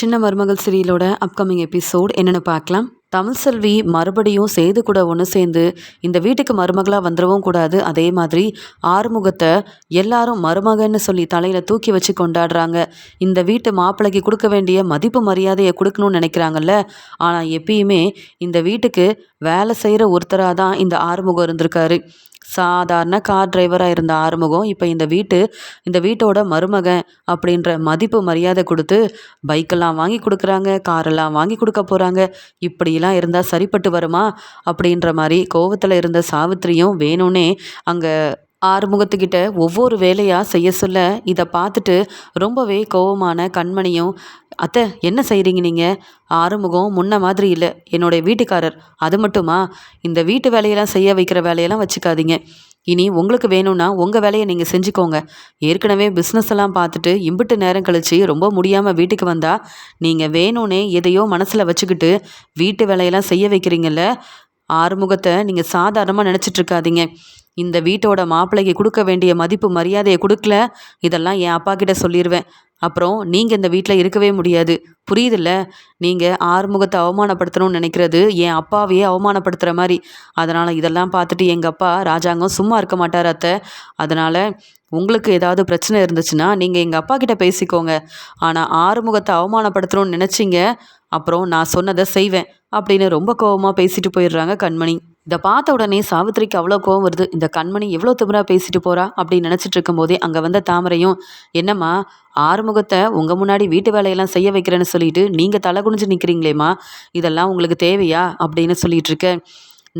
சின்ன மருமகள் சீரியலோட upcoming episode என்னென்னு பார்க்கலாம். தமிழ் செல்வி மறுபடியும் சேது கூட ஒன்று சேர்ந்து இந்த வீட்டுக்கு மருமகளாக வந்துடவும் கூடாது. அதே மாதிரி ஆறுமுகத்தை எல்லாரும் மருமகன்னு சொல்லி தலையில் தூக்கி வச்சு கொண்டாடுறாங்க. இந்த வீட்டு மாப்பிள்ளைக்கு கொடுக்க வேண்டிய மதிப்பு மரியாதையை கொடுக்கணும்னு நினைக்கிறாங்கல்ல. ஆனால் எப்பயுமே இந்த வீட்டுக்கு வேலை செய்கிற ஒருத்தராக தான் இந்த ஆறுமுகம் இருந்திருக்காரு. சாதாரண கார் டிரைவராக இருந்த ஆறுமுகம் இப்போ இந்த வீட்டு இந்த வீட்டோட மருமகன் அப்படின்ற மதிப்பு மரியாதை கொடுத்து பைக்கெல்லாம் வாங்கி கொடுக்குறாங்க காரெல்லாம் வாங்கி கொடுக்க போகிறாங்க இப்படிலாம் இருந்தால் சரிப்பட்டு வருமா? அப்படின்ற மாதிரி கோவத்தில் இருந்த சாவித்திரியும் வேணும்னே அங்கே ஆறுமுகத்துக்கிட்ட ஒவ்வொரு வேலையாக செய்ய சொல்ல இதை பார்த்துட்டு ரொம்பவே கோவமான கண்மணியும் அத்தை என்ன செய்கிறீங்க நீங்கள் ஆறுமுகம் முன்ன மாதிரி இல்லை. என்னுடைய வீட்டுக்காரர். அது மட்டுமா? இந்த வீட்டு வேலையெல்லாம் செய்ய வைக்கிற வேலையெல்லாம் வச்சுக்காதீங்க. இனி உங்களுக்கு வேணும்னா உங்கள் வேலையை நீங்கள் செஞ்சுக்கோங்க. ஏற்கனவே பிஸ்னஸ் எல்லாம் பார்த்துட்டு இம்பிட்டு நேரம் கழித்து ரொம்ப முடியாமல் வீட்டுக்கு வந்தால் நீங்கள் வேணும்னே எதையோ மனசில் வச்சுக்கிட்டு வீட்டு வேலையெல்லாம் செய்ய வைக்கிறீங்கல்ல ஆறுமுகத்தை நீங்கள் சாதாரணமாக நினச்சிட்ருக்காதீங்க இந்த வீட்டோட மாப்பிள்ளைக்கு கொடுக்க வேண்டிய மதிப்பு மரியாதையை கொடுக்கல? இதெல்லாம் என் அப்பா கிட்ட சொல்லிடுவேன் அப்புறம் நீங்கள் இந்த வீட்டில் இருக்கவே முடியாது. புரியுதில்ல? நீங்கள் ஆறுமுகத்தை அவமானப்படுத்தணும்னு நினைக்கிறது என் அப்பாவையே அவமானப்படுத்துகிற மாதிரி. அதனால் இதெல்லாம் பார்த்துட்டு எங்கள் அப்பா ராஜாங்கம் சும்மா இருக்க மாட்டார் அத்தை. அதனால் உங்களுக்கு ஏதாவது பிரச்சனை இருந்துச்சுன்னா நீங்கள் எங்கள் அப்பா கிட்ட பேசிக்கோங்க. ஆனால் ஆறுமுகத்தை அவமானப்படுத்தணும்னு நினச்சிங்க அப்புறம் நான் சொன்னதை செய்வேன் அப்படின்னு ரொம்ப கோபமாக பேசிட்டு போயிடுறாங்க கண்மணி. இதை பார்த்த உடனே சாவித்திரிக்கு அவ்வளோ கோவம் வருது. இந்த கண்மணி எவ்வளோ திமிராக பேசிட்டு போகிறா அப்படின்னு நினச்சிட்டு இருக்கும்போதே அங்கே வந்த தாமரையும் என்னம்மா ஆறுமுகத்தை உங்கள் முன்னாடி வீட்டு வேலையெல்லாம் செய்ய வைக்கிறேன்னு சொல்லிட்டு நீங்கள் தலை குனிஞ்சு நிற்கிறீங்களேம்மா இதெல்லாம் உங்களுக்கு தேவையா? அப்படின்னு சொல்லிட்டு இருக்கேன்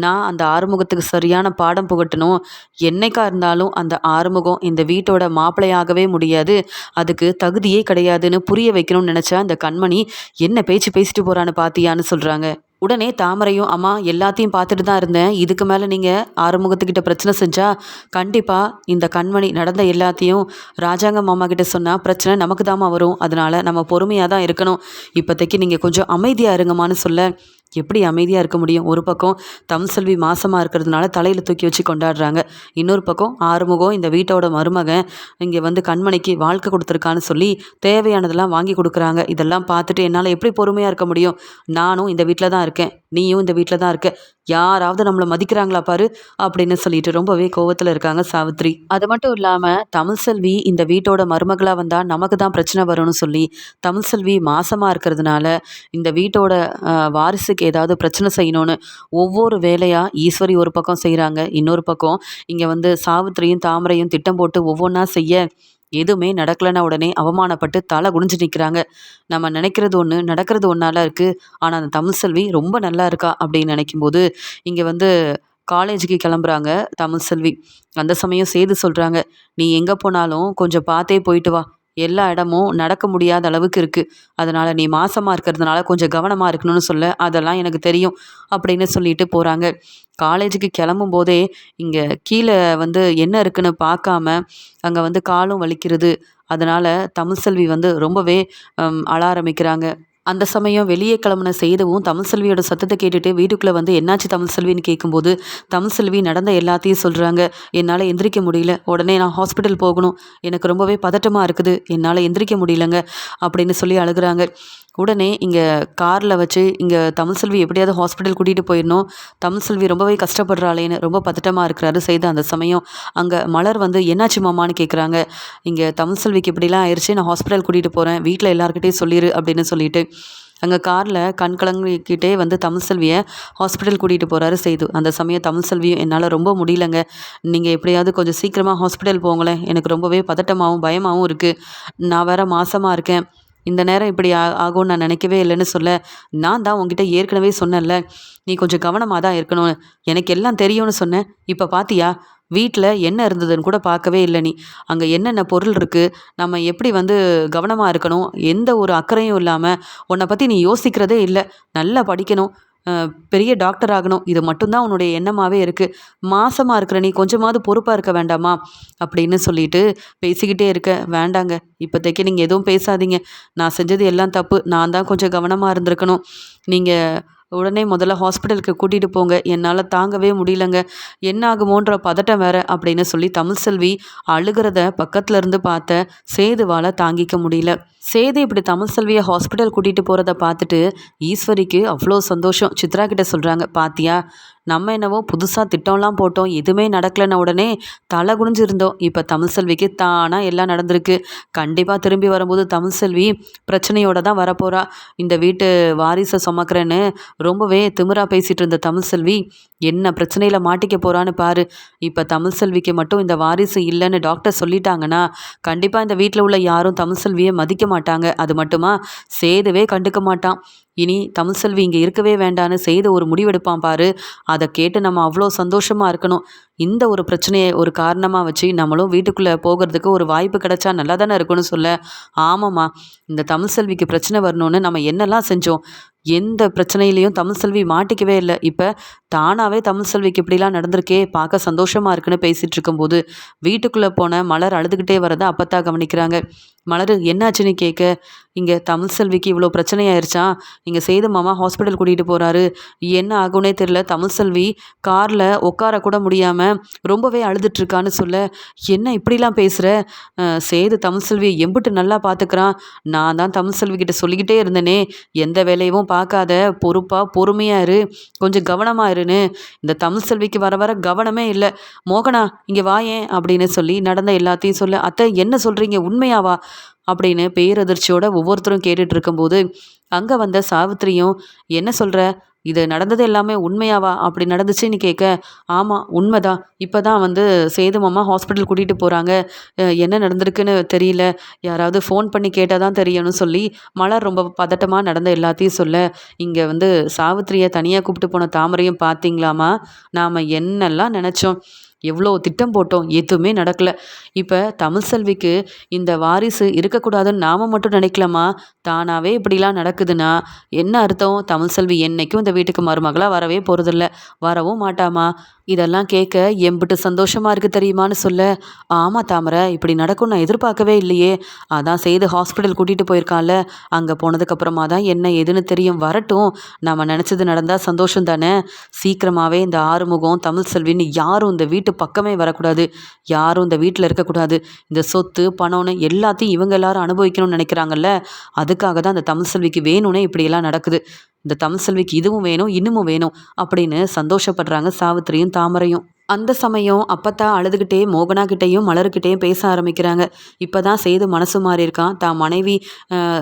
நான் அந்த ஆறுமுகத்துக்கு சரியான பாடம் புகட்டணும். என்னைக்கா இருந்தாலும் அந்த ஆறுமுகம் இந்த வீட்டோட மாப்பிள்ளையாகவே முடியாது. அதுக்கு தகுதியே கிடையாதுன்னு புரிய வைக்கணும்னு நினச்சா அந்த கண்மணி என்ன பேச்சு பேசிட்டு போகிறான்னு பார்த்தியான்னு சொல்கிறாங்க உடனே தாமரையும் அம்மா எல்லாத்தையும் பார்த்துட்டு தான் இருந்தேன். இதுக்கு மேலே நீங்கள் ஆறுமுகத்துக்கிட்ட பிரச்சனை செஞ்சால் கண்டிப்பாக இந்த கண்மணி நடந்த எல்லாத்தையும் ராஜாங்க மாமா கிட்ட சொன்னால் பிரச்சனை நமக்கு தாம்மா வரும். அதனால் நம்ம பொறுமையாக தான் இருக்கணும். இப்போதைக்கு நீங்கள் கொஞ்சம் அமைதியாக இருங்கம்மான்னு சொல்ல எப்படி அமைதியாக இருக்க முடியும்? ஒரு பக்கம் தமிழ் செல்வி மாசமாக இருக்கிறதுனால தலையில் தூக்கி வச்சு கொண்டாடுறாங்க. இன்னொரு பக்கம் ஆறுமுகம் இந்த வீட்டோட மருமகன் இங்கே வந்து கண்மணிக்கு வாழ்க்கை கொடுத்துருக்கான்னு சொல்லி தேவையானதெல்லாம் வாங்கி கொடுக்குறாங்க. இதெல்லாம் பார்த்துட்டு என்னால் எப்படி பொறுமையாக இருக்க முடியும்? நானும் இந்த வீட்டில் தான் இருக்கேன். நீயும் இந்த வீட்டில் தான் இருக்க. யாராவது நம்மளை மதிக்கிறாங்களா பாரு அப்படின்னு சொல்லிட்டு ரொம்பவே கோவத்தில் இருக்காங்க சாவித்ரி. அது மட்டும் இல்லாமல் தமிழ் செல்வி இந்த வீட்டோட மருமகளாக வந்தால் நமக்கு தான் பிரச்சனை வரும்னு சொல்லி தமிழ் செல்வி மாசமாக இருக்கிறதுனால இந்த வீட்டோட வாரிசுக்கு ஏதாவது பிரச்சனை செய்யணும்னு ஒவ்வொரு வேலையாக ஈஸ்வரி ஒரு பக்கம் செய்கிறாங்க இன்னொரு பக்கம் இங்கே வந்து சாவித்திரியும் தாமரையும் திட்டம் போட்டு ஒவ்வொன்றா செய்ய எதுவுமே நடக்கலைன்னா உடனே அவமானப்பட்டு தலை குனிஞ்சு நிற்கிறாங்க நம்ம நினைக்கிறது ஒன்று நடக்கிறது ஒன்றால இருக்குது ஆனால் அந்த தமிழ் செல்வி ரொம்ப நல்லா இருக்கா அப்படின்னு நினைக்கும்போது இங்கே வந்து காலேஜுக்கு கிளம்புறாங்க தமிழ் செல்வி. அந்த சமயம் சேது சொல்கிறாங்க நீ எங்கே போனாலும் கொஞ்சம் பார்த்தே போயிட்டு வா. எல்லா இடமும் நடக்க முடியாத அளவுக்கு இருக்குது அதனால் நீ மாசமாக இருக்கிறதுனால கொஞ்சம் கவனமாக இருக்கணும்னு சொல்ல அதெல்லாம் எனக்கு தெரியும் அப்படின்னு சொல்லிட்டு போகிறாங்க காலேஜுக்கு கிளம்பும் போதே இங்கே கீழே வந்து என்ன இருக்குன்னு பார்க்காம அங்கே வந்து காலும் வலிக்கிறது. அதனால் தமிழ்செல்வி வந்து ரொம்பவே அழ ஆரம்பிக்கிறாங்க. அந்த சமயம் வெளியே கிளம்புன செய்தவும் தமிழ் செல்வியோட சத்தத்தை கேட்டுட்டு வீட்டுக்குள்ளே வந்து என்னாச்சு தமிழ் செல்வின்னு கேட்கும்போது தமிழ் செல்வி நடந்த எல்லாத்தையும் சொல்கிறாங்க என்னால் எந்திரிக்க முடியல. உடனே நான் ஹாஸ்பிட்டல் போகணும். எனக்கு ரொம்பவே பதட்டமாக இருக்குது. என்னால் எந்திரிக்க முடியலங்க. அப்படின்னு சொல்லி அழுகிறாங்க. உடனே இங்கே காரில் வச்சு இங்கே தமிழ் செல்வி எப்படியாவது ஹாஸ்பிட்டல் கூட்டிகிட்டு போயிடணும். தமிழ் செல்வி ரொம்பவே கஷ்டப்படுறாளேன்னு ரொம்ப பதட்டமாக இருக்கிறாரு செய்த அந்த சமயம். அங்கே மலர் வந்து என்னாச்சு மாமான்னு கேட்குறாங்க இங்கே தமிழ் செல்விக்கு இப்படிலாம் ஆயிடுச்சு நான் ஹாஸ்பிட்டல் கூட்டிகிட்டு போகிறேன் வீட்டில் எல்லாருக்கிட்டையும் சொல்லிடு அப்படின்னு சொல்லிட்டு அங்கே காரில் கண் கலங்கிக்கிட்டே வந்து தமிழ் செல்வியை ஹாஸ்பிட்டல் கூட்டிகிட்டு போகிறாரு செய்து. அந்த சமயம் தமிழ் செல்வியும் என்னால் ரொம்ப முடியலங்க. நீங்கள் எப்படியாவது கொஞ்சம் சீக்கிரமாக ஹாஸ்பிட்டல் போங்களேன். எனக்கு ரொம்பவே பதட்டமாகவும் பயமாகவும் இருக்குது நான் வேறு மாசமாக இருக்கேன். இந்த நேரம் இப்படி ஆகும்னு நான் நினைக்கவே இல்லைன்னு சொல்ல நான் தான் உங்ககிட்ட ஏற்கனவே சொன்னேன்ல நீ கொஞ்சம் கவனமாக தான் இருக்கணும். எனக்கு எல்லாம் தெரியும்னு சொன்னேன். இப்போ பார்த்தியா வீட்டில் என்ன இருந்ததுன்னு கூட பார்க்கவே இல்லை நீ. அங்கே என்னென்ன பொருள் இருக்குது நம்ம எப்படி வந்து கவனமாக இருக்கணும் எந்த ஒரு அக்கறையும் இல்லாமல் உன்னை பற்றி நீ யோசிக்கிறதே இல்லை. நல்லா படிக்கணும். பெரிய டாக்டர் ஆகணும். இது மட்டும்தான் உன்னுடைய எண்ணமாகவே இருக்குது மாசமாக இருக்கிற நீ கொஞ்சமாவது பொறுப்பாக இருக்க வேண்டாமா? அப்படின்னு சொல்லிட்டு பேசிக்கிட்டே இருக்க. வேண்டாங்க. இப்போதைக்கு நீங்கள் எதுவும் பேசாதீங்க. நான் செஞ்சது எல்லாம் தப்பு. நான் தான் கொஞ்சம் கவனமாக இருந்திருக்கணும். நீங்கள் உடனே முதல்ல ஹாஸ்பிட்டலுக்கு கூட்டிகிட்டு போங்க. என்னால் தாங்கவே முடியலங்க. என்ன ஆகுமோன்ற பதட்டம் வேற அப்படின்னு சொல்லி தமிழ் செல்வி அழுகிறத பக்கத்தில் இருந்து பார்த்த சேதுவால் தாங்கிக்க முடியல. சேது இப்படி தமிழ் செல்வியை ஹாஸ்பிட்டல் கூட்டிகிட்டு போகிறத பார்த்துட்டு ஈஸ்வரிக்கு அவ்வளோ சந்தோஷம். சித்ரா கிட்ட சொல்கிறாங்க பாத்தியா நம்ம என்னவோ புதுசாக திட்டம்லாம் போட்டோம் எதுவுமே நடக்கலைன்ன உடனே தலை குனிஞ்சிருந்தோம். இப்போ தமிழ் செல்விக்கு தானாக எல்லாம் நடந்திருக்கு. கண்டிப்பாக திரும்பி வரும்போது தமிழ் செல்வி பிரச்சனையோடு தான் வரப்போகிறா இந்த வீட்டு வாரிசை சுமக்கிறேன்னு ரொம்பவே திமிரா பேசிகிட்டு இருந்த தமிழ் செல்வி என்ன பிரச்சனையில் மாட்டிக்க போகிறான்னு பாரு. இப்போ தமிழ் செல்விக்கு மட்டும் இந்த வாரிசு இல்லைன்னு டாக்டர் சொல்லிட்டாங்கன்னா கண்டிப்பாக இந்த வீட்டில் உள்ள யாரும் தமிழ் செல்வியை மதிக்க மாட்டாங்க. அது மட்டுமா? சேதுவே கண்டுக்க மாட்டான். இனி தமிழ்செல்வி இங்கே இருக்கவே வேண்டான்னு செய்த ஒரு முடிவெடுப்பான் பாரு. அது அதை கேட்டு நம்ம அவ்வளோ சந்தோஷமாக இருக்கணும். இந்த ஒரு பிரச்சனையை ஒரு காரணமாக வச்சு நம்மளும் வீட்டுக்குள்ளே போகிறதுக்கு ஒரு வாய்ப்பு கிடைச்சா நல்லா தானே இருக்கும்னு சொல்ல. ஆமாம்மா இந்த தமிழ் செல்விக்கு பிரச்சனை வரணும்னு நம்ம என்னெல்லாம் செஞ்சோம்? எந்த பிரச்சனையிலையும் தமிழ் செல்வி மாட்டிக்கவே இல்லை. இப்போ தானாகவே தமிழ்செல்விக்கு இப்படிலாம் நடந்திருக்கே பார்க்க சந்தோஷமாக இருக்குன்னு பேசிகிட்டு இருக்கும்போது வீட்டுக்குள்ளே போன மலர் அழுதுகிட்டே வரதை அப்பத்தா கவனிக்கிறாங்க. மலர் என்னாச்சுன்னு கேட்க இங்கே தமிழ் செல்விக்கு இவ்வளோ பிரச்சனை ஆயிடுச்சா இங்கே சேது மாமா ஹாஸ்பிட்டல் கூட்டிகிட்டு போகிறாரு என்ன ஆகும்னே தெரில தமிழ் செல்வி காரில் உட்கார கூட முடியாமல் ரொம்பவே அழுதுட்ருக்கான்னு சொல்ல என்ன இப்படிலாம் பேசுகிற சேது தமிழ் செல்வியை எம்பிட்டு நல்லா பார்த்துக்கிறான். நான் தான் தமிழ் செல்விக்கிட்ட சொல்லிக்கிட்டே இருந்தேனே. எந்த வேலையும் பார்க்காத பொறுப்பாக பொறுமையாக இரு. கொஞ்சம் கவனமாக பாருன்னு இந்த தமிழ் செல்விக்கு வர வர கவனமே இல்லை. மோகனா இங்கே வாயேன் அப்படின்னு சொல்லி நடந்த எல்லாத்தையும் சொல்ல அத்தை என்ன சொல்கிறீங்க உண்மையாவா? அப்படின்னு பேரதிர்ச்சியோட ஒவ்வொருத்தரும் கேட்டுட்டு இருக்கும்போது அங்கே வந்த சாவித்திரியும் என்ன சொல்கிற இது நடந்தது எல்லாமே உண்மையாவா அப்படி நடந்துச்சுன்னு கேட்க ஆமாம் உண்மைதான். இப்போ தான் வந்து சேது மாமா ஹாஸ்பிட்டல் கூட்டிகிட்டு போகிறாங்க என்ன நடந்திருக்குன்னு தெரியல. யாராவது ஃபோன் பண்ணி கேட்டால் தான் தெரியணும்னு சொல்லி மலர் ரொம்ப பதட்டமாக நடந்த எல்லாத்தையும் சொல்ல இங்கே வந்து சாவித்திரியை தனியாக கூப்பிட்டு போன தாமரையும் பார்த்தீங்களாமா நாம் என்னெல்லாம் நினச்சோம்? எவ்வளோ திட்டம் போட்டோம் எதுவுமே நடக்கலை. இப்போ தமிழ் செல்விக்கு இந்த வாரிசு இருக்கக்கூடாதுன்னு நாம் மட்டும் நினைக்கலாமா? தானாகவே இப்படிலாம் நடக்குதுன்னா என்ன அர்த்தம்? தமிழ் செல்வி என்றைக்கும் இந்த வீட்டுக்கு மருமகளாக வரவே போகிறதில்ல வரவும் மாட்டாமா? இதெல்லாம் கேட்க எம்பிட்டு சந்தோஷமாக இருக்குது தெரியுமான்னு சொல்ல ஆமாம் தாமரை இப்படி நடக்கும் நான் எதிர்பார்க்கவே இல்லையே. அதான் செய்து ஹாஸ்பிட்டல் கூட்டிகிட்டு போயிருக்கான்ல. அங்கே போனதுக்கப்புறமா தான் என்ன எதுன்னு தெரியும். வரட்டும். நம்ம நினச்சது நடந்தால் சந்தோஷம் தானே. சீக்கிரமாகவே இந்த ஆறுமுகம் தமிழ் செல்வின்னு யாரும் இந்த வீட்டு பக்கமே வரக்கூடாது. யாரும் இந்த வீட்டில் இருக்கக்கூடாது. இந்த சொத்து பணம்னு எல்லாத்தையும் இவங்க எல்லாரும் அனுபவிக்கணும்னு நினைக்கிறாங்கல்ல. அதுக்காக தான் அந்த தமிழ் செல்விக்கு வேணும்னே இப்படியெல்லாம் நடக்குது. இந்த தமிழ் செல்விக்கு இதுவும் வேணும் இன்னமும் வேணும் அப்படின்னு சந்தோஷப்படுறாங்க சாவித்திரியும் தாமரையும். அந்த சமயம் அப்பத்தா அழுதுகிட்டே மோகனா கிட்டேயும் மலர்கிட்டேயும் பேச ஆரம்பிக்கிறாங்க. இப்போ தான் செய்து மனசு மாறி இருக்கான். தான் மனைவி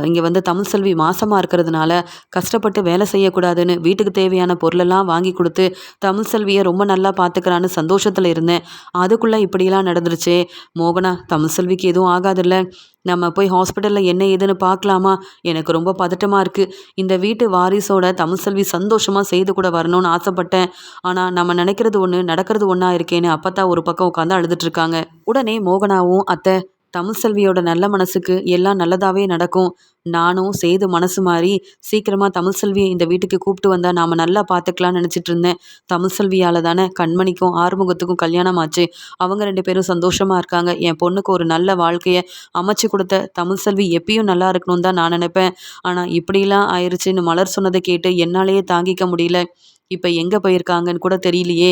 இங்கே வந்து தமிழ் செல்வி மாசமாக இருக்கிறதுனால கஷ்டப்பட்டு வேலை செய்யக்கூடாதுன்னு வீட்டுக்கு தேவையான பொருளெல்லாம் வாங்கி கொடுத்து தமிழ் செல்வியை ரொம்ப நல்லா பார்த்துக்கிறான்னு சந்தோஷத்தில் இருந்தேன். அதுக்குள்ளே இப்படியெல்லாம் நடந்துருச்சு. மோகனா தமிழ் செல்விக்கு எதுவும் ஆகாதில்ல. நம்ம போய் ஹாஸ்பிட்டலில் என்ன ஏதுன்னு பார்க்கலாமா? எனக்கு ரொம்ப பதட்டமாக இருக்குது இந்த வீட்டு வாரிசோட தமிழ்செல்வி சந்தோஷமாக செய்து கூட வரணும்னு ஆசைப்பட்டேன். ஆனால் நம்ம நினைக்கிறது ஒன்று நடக்கிறது ஒன்றா இருக்கேன்னு அப்பத்தா ஒரு பக்கம் உட்காந்து அழுதுட்ருக்காங்க உடனே மோகனாவும் அத்தை தமிழ் செல்வியோட நல்ல மனசுக்கு எல்லாம் நல்லதாகவே நடக்கும். நானும் சேது மனசு மாறி சீக்கிரமாக தமிழ் செல்வியை இந்த வீட்டுக்கு கூப்பிட்டு வந்தால் நாம் நல்லா பார்த்துக்கலாம்னு நினச்சிட்டு இருந்தேன். தமிழ் செல்வியால் தானே கண்மணிக்கும் ஆறுமுகத்துக்கும் கல்யாணம் ஆச்சு அவங்க ரெண்டு பேரும் சந்தோஷமாக இருக்காங்க. என் பொண்ணுக்கு ஒரு நல்ல வாழ்க்கையை அமைச்சு கொடுத்த தமிழ் செல்வி எப்பயும் நல்லா இருக்கணும்னு தான் நான் நினைப்பேன். ஆனால் இப்படிலாம் ஆயிடுச்சுன்னு மலர் சொன்னதை கேட்டு என்னாலேயே தாங்கிக்க முடியல. இப்போ எங்கே போயிருக்காங்கன்னு கூட தெரியலையே.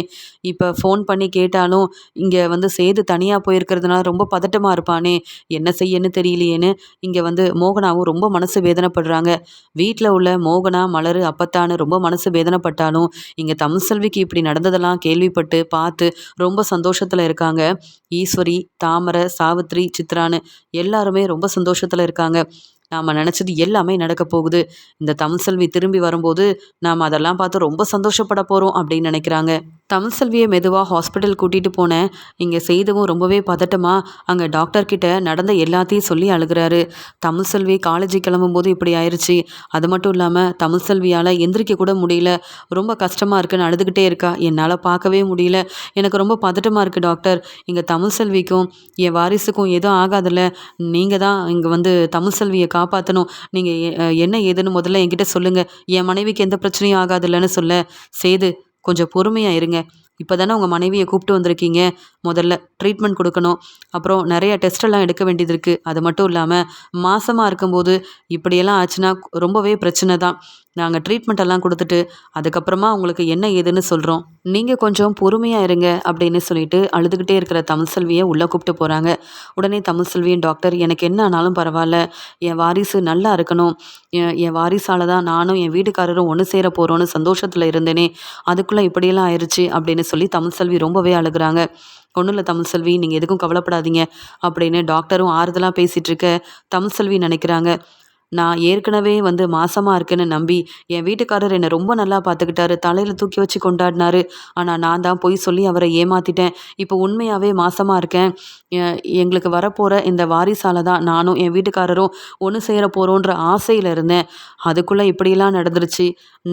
இப்போ ஃபோன் பண்ணி கேட்டாலும் இங்கே வந்து சேது தனியாக போயிருக்கிறதுனால ரொம்ப பதட்டமாக இருப்பானே. என்ன செய்யன்னு தெரியலையேன்னு இங்கே வந்து மோகனாவும் ரொம்ப மனசு வேதனைப்படுறாங்க. வீட்டில் உள்ள மோகனா மலர் அப்பத்தான்னு ரொம்ப மனசு வேதனைப்பட்டாலும் இங்கே தமிழ்செல்விக்கு இப்படி நடந்ததெல்லாம் கேள்விப்பட்டு பார்த்து ரொம்ப சந்தோஷத்தில் இருக்காங்க. ஈஸ்வரி தாமரை சாவித்ரி சித்ரான்னு எல்லாருமே ரொம்ப சந்தோஷத்தில் இருக்காங்க. நாம் நினச்சது எல்லாமே நடக்க போகுது. இந்த தமிழ் செல்வி திரும்பி வரும்போது நாம் அதெல்லாம் பார்த்து ரொம்ப சந்தோஷப்பட போகிறோம் அப்படின்னு நினைக்கிறாங்க. தமிழ் செல்வியை மெதுவாக ஹாஸ்பிட்டல் கூட்டிகிட்டு போனேன். இங்கே செய்தவும் ரொம்பவே பதட்டமாக அங்கே டாக்டர்கிட்ட நடந்த எல்லாத்தையும் சொல்லி அழுகிறாரு. தமிழ் செல்வி காலேஜ் கிளம்பும்போது இப்படி ஆயிடுச்சு அது மட்டும் இல்லாமல் தமிழ் செல்வியால் எந்திரிக்க கூட முடியல. ரொம்ப கஷ்டமாக இருக்குன்னு அழுதுகிட்டே இருக்கா. என்னால் பார்க்கவே முடியல. எனக்கு ரொம்ப பதட்டமாக இருக்குது டாக்டர் இங்கே தமிழ் செல்விக்கும் என் வாரிசுக்கும் எதுவும் ஆகாதில்ல. நீங்கள் தான் இங்கே வந்து தமிழ் செல்வியை காப்பாற்றணும் நீங்கள் என்ன ஏதுன்னு முதல்ல என்கிட்ட சொல்லுங்கள் என் மனைவிக்கு எந்த பிரச்சனையும் ஆகாதில்லன்னு சொல்ல. சேது கொஞ்சம் பொறுமையாக இருங்க. இப்போ தானே உங்கள் மனைவியை கூப்பிட்டு வந்திருக்கீங்க. முதல்ல ட்ரீட்மெண்ட் கொடுக்கணும். அப்புறம் நிறைய டெஸ்ட்டெல்லாம் எடுக்க வேண்டியது இருக்குது அது மட்டும் இல்லாமல் மாதமாக இருக்கும்போது இப்படியெல்லாம் ஆச்சுன்னா ரொம்பவே பிரச்சனை தான். நாங்கள் ட்ரீட்மெண்ட் எல்லாம் கொடுத்துட்டு அதுக்கப்புறமா உங்களுக்கு என்ன ஏதுன்னு சொல்கிறோம் நீங்கள் கொஞ்சம் பொறுமையாக இருங்க அப்படின்னு சொல்லிட்டு அழுதுகிட்டே இருக்கிற தமிழ் செல்வியை உள்ளே கூப்பிட்டு போகிறாங்க உடனே தமிழ் செல்வியும் டாக்டர் எனக்கு என்ன ஆனாலும் பரவாயில்ல. என் வாரிசு நல்லா இருக்கணும். என் என் வாரிசால் தான் நானும் என் வீட்டுக்காரரும் ஒன்று சேர போகிறோன்னு சந்தோஷத்தில் இருந்தேனே. அதுக்குள்ளே இப்படியெல்லாம் ஆயிடுச்சு அப்படின்னு சொல்லி தமிழ் செல்வி ரொம்பவே அழுகுறாங்க. ஒன்றும் இல்லை தமிழ் செல்வி நீங்கள் எதுக்கும் கவலைப்படாதீங்க அப்படின்னு டாக்டரும் ஆறுதலாக பேசிகிட்டு இருக்க தமிழ் செல்வி நினைக்கிறாங்க. நான் ஏற்கனவே வந்து மாசமாக இருக்கேன்னு நம்பி என் வீட்டுக்காரர் என்னை ரொம்ப நல்லா பார்த்துக்கிட்டாரு. தலையில் தூக்கி வச்சு கொண்டாடினாரு. ஆனால் நான் தான் போய் சொல்லி அவரை ஏமாற்றிட்டேன் இப்போ உண்மையாகவே மாசமாக இருக்கேன். எங்களுக்கு வரப்போகிற இந்த வாரிசால தான் நானும் என் வீட்டுக்காரரும் ஒன்று சேர போகிறோன்ற ஆசையில் இருந்தேன். அதுக்குள்ளே இப்படியெல்லாம் நடந்துருச்சு.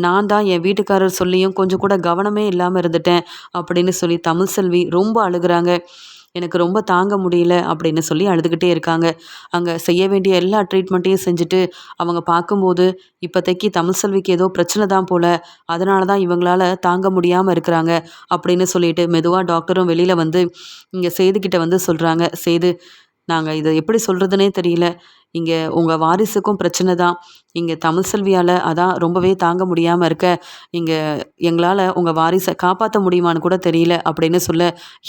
நான் தான் என் வீட்டுக்காரர் சொல்லியும் கொஞ்சம் கூட கவனமே இல்லாமல் இருந்துட்டேன். அப்படின்னு சொல்லி தமிழ் செல்வி ரொம்ப அழுகுறாங்க. எனக்கு ரொம்ப தாங்க முடியல அப்படின்னு சொல்லி அழுதுகிட்டே இருக்காங்க. அங்கே செய்ய வேண்டிய எல்லா ட்ரீட்மெண்ட்டையும் செஞ்சுட்டு அவங்க பார்க்கும்போது இப்போதைக்கு தமிழ் செல்விக்கு ஏதோ பிரச்சனை தான் போல் அதனால தான் இவங்களால தாங்க முடியாமல் இருக்கிறாங்க அப்படின்னு சொல்லிட்டு மெதுவாக டாக்டரும் வெளியில் வந்து இங்கே சேதுக்கிட்ட வந்து சொல்கிறாங்க சேது நாங்கள் இதை எப்படி சொல்கிறதுனே தெரியல. இங்கே உங்கள் வாரிசுக்கும் பிரச்சனை தான். இங்கே தமிழ் செல்வியால் அதான் ரொம்பவே தாங்க முடியாமல் இருக்க. இங்கே எங்களால் உங்கள் வாரிசை காப்பாற்ற முடியுமான்னு கூட தெரியல அப்படின்னு சொல்ல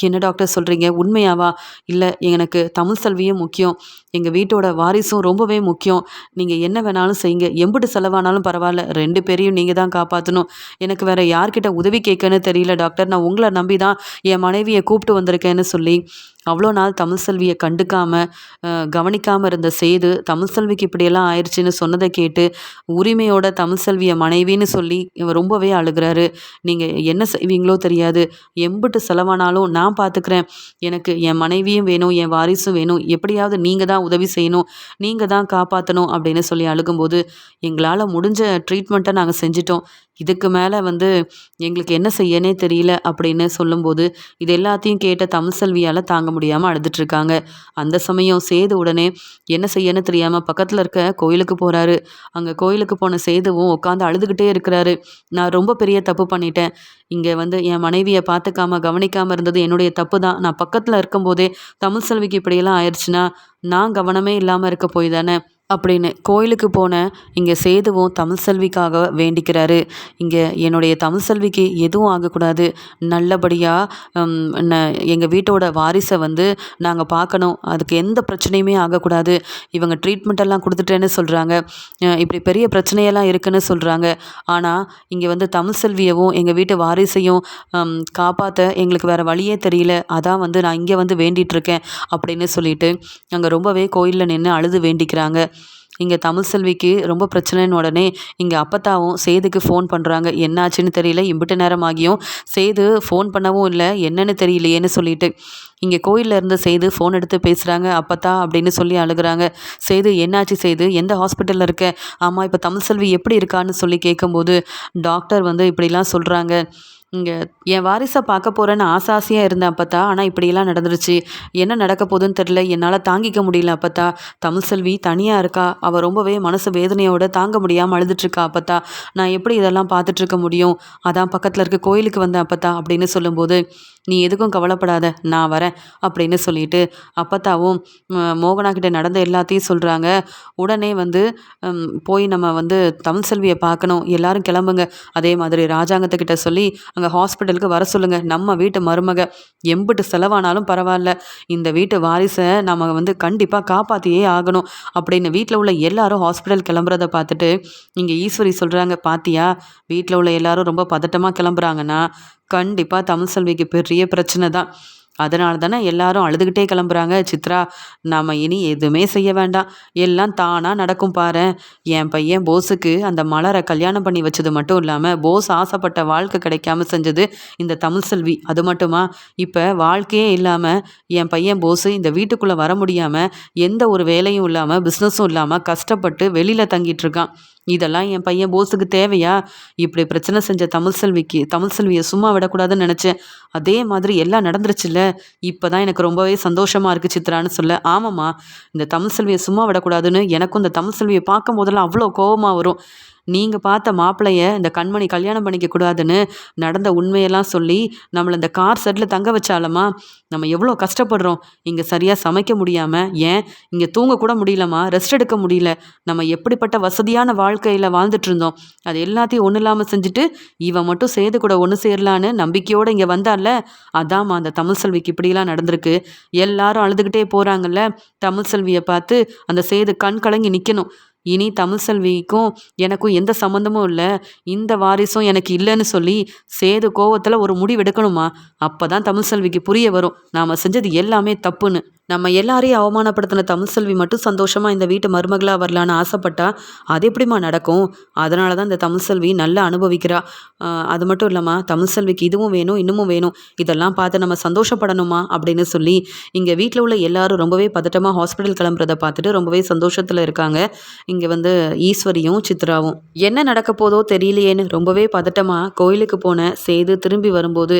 என்ன டாக்டர் சொல்கிறீங்க உண்மையாவா? இல்லை எனக்கு தமிழ் செல்வியும் முக்கியம். எங்கள் வீட்டோட வாரிசும் ரொம்பவே முக்கியம். நீங்கள் என்ன வேணாலும் செய்யுங்க. எம்பிட்டு செலவானாலும் பரவாயில்ல. ரெண்டு பேரையும் நீங்கள் தான் காப்பாற்றணும் எனக்கு வேறு யார்கிட்ட உதவி கேட்கன்னு தெரியல டாக்டர் நான் உங்களை நம்பி தான் என் மனைவியை கூப்பிட்டு வந்திருக்கேன்னு சொல்லி அவ்வளோ நாள் தமிழ் செல்வியை கண்டுக்காமல் கவனிக்காமல் இருந்த சேது தமிழ் செல்விக்கு இப்படியெல்லாம் ஆயிடுச்சுன்னு சொன்னதை கேட்டு உரிமையோட தமிழ் செல்வியை மனைவின்னு சொல்லி இவர் ரொம்பவே அழுகிறாரு. நீங்கள் என்ன செய்வீங்களோ தெரியாது. எம்பிட்டு செலவானாலும் நான் பார்த்துக்கிறேன் எனக்கு என் மனைவியும் வேணும் என் வாரிசும் வேணும். எப்படியாவது நீங்கள் தான் உதவி செய்யணும். நீங்கள் தான் காப்பாற்றணும் அப்படின்னு சொல்லி அழுகும்போது எங்களால் முடிஞ்ச ட்ரீட்மெண்ட்டை நாங்கள் செஞ்சிட்டோம். இதுக்கு மேலே வந்து எங்களுக்கு என்ன செய்யனே தெரியல அப்படின்னு சொல்லும்போது இது எல்லாத்தையும் கேட்ட தமிழ் செல்வியால் தாங்க முடியாமல் அழுதுட்ருக்காங்க. அந்த சமயம் சேது உடனே என்ன செய்யன்னு தெரியாமல் பக்கத்தில் இருக்க கோயிலுக்கு போகிறாரு அங்கே கோயிலுக்கு போன சேதுவும் உட்காந்து அழுதுகிட்டே இருக்கிறாரு. நான் ரொம்ப பெரிய தப்பு பண்ணிட்டேன். இங்கே வந்து என் மனைவியை பார்த்துக்காம கவனிக்காமல் இருந்தது என்னுடைய தப்பு தான் நான் பக்கத்தில் இருக்கும்போதே தமிழ் செல்விக்கு இப்படியெல்லாம் ஆயிடுச்சுன்னா நான் கவனமே இல்லாமல் இருக்க போய் தானே? அப்படின்னு கோயிலுக்கு போன இங்கே சேதுவும் தமிழ் செல்விக்காக வேண்டிக்கிறாரு. இங்கே என்னுடைய தமிழ் செல்விக்கு எதுவும் ஆகக்கூடாது. நல்லபடியாக எங்கள் வீட்டோட வாரிசை வந்து நாங்கள் பார்க்கணும். அதுக்கு எந்த பிரச்சனையுமே ஆகக்கூடாது. இவங்க ட்ரீட்மெண்ட்டெல்லாம் கொடுத்துட்டேன்னு சொல்கிறாங்க இப்படி பெரிய பிரச்சனையெல்லாம் இருக்குன்னு சொல்கிறாங்க ஆனால் இங்கே வந்து தமிழ் செல்வியவும் எங்கள் வீட்டு வாரிசையும் காப்பாற்ற எங்களுக்கு வேறு வழியே தெரியல. அதான் வந்து நான் இங்கே வந்து வேண்டிகிட்ருக்கேன் அப்படின்னு சொல்லிட்டு அங்கே ரொம்பவே கோயிலில் நின்று அழுது வேண்டிக்கிறாங்க. இங்கே தமிழ் செல்விக்கு ரொம்ப பிரச்சனைன்னு உடனே இங்கே அப்பத்தாவும் சேதுக்கு ஃபோன் பண்ணுறாங்க என்னாச்சுன்னு தெரியல. இம்பிட்டு நேரம் ஆகியும் சேது ஃபோன் பண்ணவும் இல்லை. என்னன்னு தெரியலையேன்னு சொல்லிட்டு. இங்கே கோயிலில் இருந்து செய்து ஃபோன் எடுத்து பேசுகிறாங்க அப்பத்தா அப்படின்னு சொல்லி அழுகிறாங்க. செய்து என்னாச்சு செய்து எந்த ஹாஸ்பிட்டலில் இருக்க? ஆமாம் இப்போ தமிழ் செல்வி எப்படி இருக்கான்னு சொல்லி கேட்கும்போது டாக்டர் வந்து இப்படிலாம் சொல்கிறாங்க இங்கே என் வாரிசை பார்க்க போகிறேன்னு ஆசை ஆசையாக இருந்தேன் அப்பத்தா. ஆனால் இப்படியெல்லாம் நடந்துருச்சு. என்ன நடக்க போகுதுன்னு தெரில என்னால் தாங்கிக்க முடியல அப்பத்தா. தமிழ் செல்வி தனியாக இருக்கா? அவள் ரொம்பவே மனசு வேதனையோட தாங்க முடியாமல் அழுதுட்டுருக்கா அப்பத்தா. நான் எப்படி இதெல்லாம் பார்த்துட்ருக்க முடியும்? அதான் பக்கத்தில் இருக்க கோயிலுக்கு வந்தேன் அப்பத்தா அப்படின்னு சொல்லும்போது நீ எதுக்கும் கவலைப்படாத நான் வரேன் அப்படின்னு சொல்லிட்டு அப்பத்தாவும் மோகனா கிட்ட நடந்த எல்லாத்தையும் சொல்கிறாங்க உடனே வந்து போய் நம்ம வந்து தமிழ் செல்வியை பார்க்கணும். எல்லாரும் கிளம்புங்க. அதே மாதிரி ராஜாங்கத்துக்கிட்ட சொல்லி அங்கே ஹாஸ்பிட்டலுக்கு வர சொல்லுங்கள் நம்ம வீட்டு மருமக எம்பிட்டு செலவானாலும் பரவாயில்ல. இந்த வீட்டு வாரிசை நம்ம வந்து கண்டிப்பாக காப்பாற்றியே ஆகணும். அப்படின்னு வீட்டில் உள்ள எல்லாரும் ஹாஸ்பிட்டல் கிளம்புறத பார்த்துட்டு இங்கே ஈஸ்வரி சொல்கிறாங்க பாத்தியா வீட்டில் உள்ள எல்லாரும் ரொம்ப பதட்டமாக கிளம்புறாங்கன்னா கண்டிப்பாக தமிழ் செல்விக்கு பெரிய பிரச்சனை தான். அதனால தானே எல்லாரும் அழுதுகிட்டே கிளம்புறாங்க. சித்ரா நாம் இனி எதுவுமே செய்ய வேண்டாம். எல்லாம் தானாக நடக்கும் பாரு. என் பையன் போஸுக்கு அந்த மலரை கல்யாணம் பண்ணி வச்சது மட்டும் இல்லாமல் போஸ் ஆசைப்பட்ட வாழ்க்கை கிடைக்காம செஞ்சது இந்த தமிழ் செல்வி. அது மட்டுமா? இப்போ வாழ்க்கையே இல்லாமல் என் பையன் போஸு இந்த வீட்டுக்குள்ளே வர முடியாமல் எந்த ஒரு வேலையும் இல்லாமல் பிஸ்னஸும் இல்லாமல் கஷ்டப்பட்டு வெளியில் தங்கிட்டு இருக்கான். இதெல்லாம் என் பையன் போஸுக்கு தேவையா? இப்படி பிரச்சனை செஞ்ச தமிழ் செல்விக்கு தமிழ் செல்வியை சும்மா விடக்கூடாதுன்னு நினச்சேன். அதே மாதிரி எல்லாம் நடந்துருச்சுல்ல. இப்போ தான் எனக்கு ரொம்பவே சந்தோஷமாக இருக்குது சித்ரான்னு சொல்ல. ஆமாம்மா இந்த தமிழ் செல்வியை சும்மா விடக்கூடாதுன்னு எனக்கும் இந்த தமிழ் செல்வியை பார்க்கும் போதெல்லாம் அவ்வளோ கோபமாக வரும். நீங்கள் பார்த்த மாப்பிளைய இந்த கண்மணி கல்யாணம் பண்ணிக்க கூடாதுன்னு நடந்த உண்மையெல்லாம் சொல்லி நம்மளை இந்த கார் செட்டில் தங்க வச்சாலம்மா நம்ம எவ்வளோ கஷ்டப்படுறோம். இங்கே சரியாக சமைக்க முடியாமல் ஏன்? இங்கே தூங்கக்கூட முடியலம்மா ரெஸ்ட் எடுக்க முடியல. நம்ம எப்படிப்பட்ட வசதியான வாழ்க்கையில் வாழ்ந்துட்டு இருந்தோம். அது எல்லாத்தையும் ஒன்றும் இல்லாமல் செஞ்சுட்டு இவன் மட்டும் சேது கூட ஒன்று சேரலான்னு நம்பிக்கையோடு இங்கே வந்தால அதாம்மா அந்த தமிழ் செல்விக்கு இப்படிலாம் நடந்திருக்கு. எல்லாரும் அழுதுகிட்டே போகிறாங்கல்ல தமிழ் செல்வியை பார்த்து அந்த சேது கண் கலங்கி நிற்கணும் இனி தமிழ் செல்விக்கும் எனக்கும் எந்த சம்மந்தமும் இல்லை. இந்த வாரிசும் எனக்கு இல்லைன்னு சொல்லி சேது கோவத்தில் ஒரு முடிவெடுக்கணுமா? அப்போ தான் தமிழ் செல்விக்கு புரிய வரும். நாம் செஞ்சது எல்லாமே தப்புன்னு. நம்ம எல்லாரையும் அவமானப்படுத்தின தமிழ் செல்வி மட்டும் சந்தோஷமாக இந்த வீட்டு மருமகளாக வரலான்னு ஆசைப்பட்டா அது எப்படிம்மா நடக்கும்? அதனால தான் இந்த தமிழ்செல்வி நல்லா அனுபவிக்கிறா. அது மட்டும் இல்லாமல் தமிழ்செல்விக்கு இதுவும் வேணும் இன்னமும் வேணும். இதெல்லாம் பார்த்து நம்ம சந்தோஷப்படணுமா? அப்படின்னு சொல்லி இங்கே வீட்டில் உள்ள எல்லாரும் ரொம்பவே பதட்டமாக ஹாஸ்பிட்டல் கிளம்புறதை பார்த்துட்டு ரொம்பவே சந்தோஷத்தில் இருக்காங்க. இங்கே வந்து ஈஸ்வரியும் சித்ராவும். என்ன நடக்க போதோ தெரியலையேன்னு ரொம்பவே பதட்டமாக கோயிலுக்கு போன சேது திரும்பி வரும்போது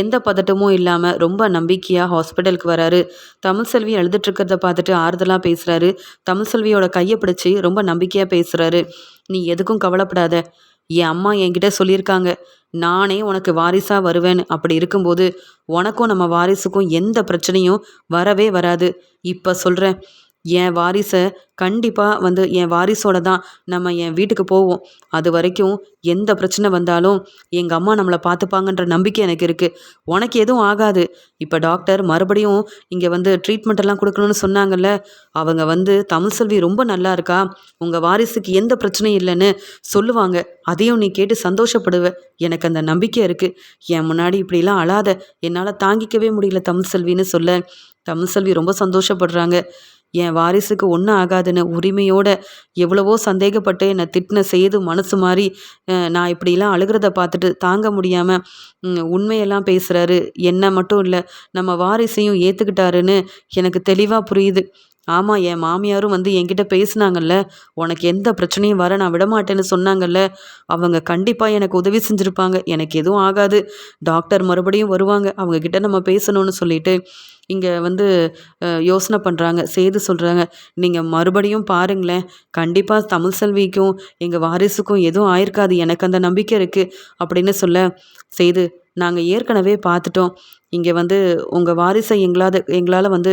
எந்த பதட்டமும் இல்லாமல் ரொம்ப நம்பிக்கையாக ஹாஸ்பிட்டலுக்கு வராரு. தமிழ் தமிழ் செல்வி இருக்கிறத பார்த்துட்டு ஆறுதலாக பேசுகிறாரு தமிழ் செல்வியோட கையை பிடிச்சி ரொம்ப நம்பிக்கையாக பேசுகிறாரு நீ எதுக்கும் கவலைப்படாத. என் அம்மா என்கிட்ட சொல்லியிருக்காங்க. நானே உனக்கு வாரிசாக வருவேன். அப்படி இருக்கும்போது உனக்கும் நம்ம வாரிசுக்கும் எந்த பிரச்சனையும் வரவே வராது. இப்போ சொல்கிறேன் என் வாரிசை கண்டிப்பாக வந்து என் வாரிசோட தான் நம்ம என் வீட்டுக்கு போவோம். அது வரைக்கும் எந்த பிரச்சனை வந்தாலும் எங்கள் அம்மா நம்மளை பார்த்துப்பாங்கன்ற நம்பிக்கை எனக்கு இருக்குது உனக்கு எதுவும் ஆகாது. இப்போ டாக்டர் மறுபடியும் இங்கே வந்து ட்ரீட்மெண்ட் எல்லாம் கொடுக்கணும்னு சொன்னாங்கல்ல அவங்க வந்து தமிழ் செல்வி ரொம்ப நல்லா இருக்கா? உங்கள் வாரிசுக்கு எந்த பிரச்சனையும் இல்லைன்னு சொல்லுவாங்க. அதையும் நீ கேட்டு சந்தோஷப்படுவ. எனக்கு அந்த நம்பிக்கை இருக்குது என் முன்னாடி இப்படிலாம் அழாத. என்னால் தாங்கிக்கவே முடியல தமிழ் செல்வின்னு சொல்ல. தமிழ் செல்வி ரொம்ப சந்தோஷப்படுறாங்க. என் வாரிசுக்கு ஒன்றும் ஆகாதுன்னு உரிமையோட எவ்வளவோ சந்தேகப்பட்டு என்னை திட்டின செய்து மனசு மாதிரி நான் இப்படிலாம் அழுகிறத பார்த்துட்டு தாங்க முடியாமல் உண்மையெல்லாம் பேசுகிறாரு என்ன மட்டும் இல்லை நம்ம வாரிசையும் ஏற்றுக்கிட்டாருன்னு எனக்கு தெளிவாக புரியுது. ஆமாம் என் மாமியாரும் வந்து என்கிட்ட பேசுனாங்கல்ல உனக்கு எந்த பிரச்சனையும் வர நான் விடமாட்டேன்னு சொன்னாங்கல்ல அவங்க கண்டிப்பாக எனக்கு உதவி செஞ்சுருப்பாங்க. எனக்கு எதுவும் ஆகாது. டாக்டர் மறுபடியும் வருவாங்க. அவங்கக்கிட்ட நம்ம பேசணும்னு சொல்லிட்டு இங்கே வந்து யோசனை பண்ணுறாங்க செய்து சொல்கிறாங்க நீங்கள் மறுபடியும் பாருங்களேன் கண்டிப்பாக தமிழ் செல்விக்கும் எங்கள் வாரிசுக்கும் எதுவும் ஆயிருக்காது எனக்கு அந்த நம்பிக்கை இருக்குது அப்படின்னு சொல்ல செய்து நாங்கள் ஏற்கனவே பார்த்துட்டோம் இங்கே வந்து உங்கள் வாரிசை எங்களால் எங்களால் வந்து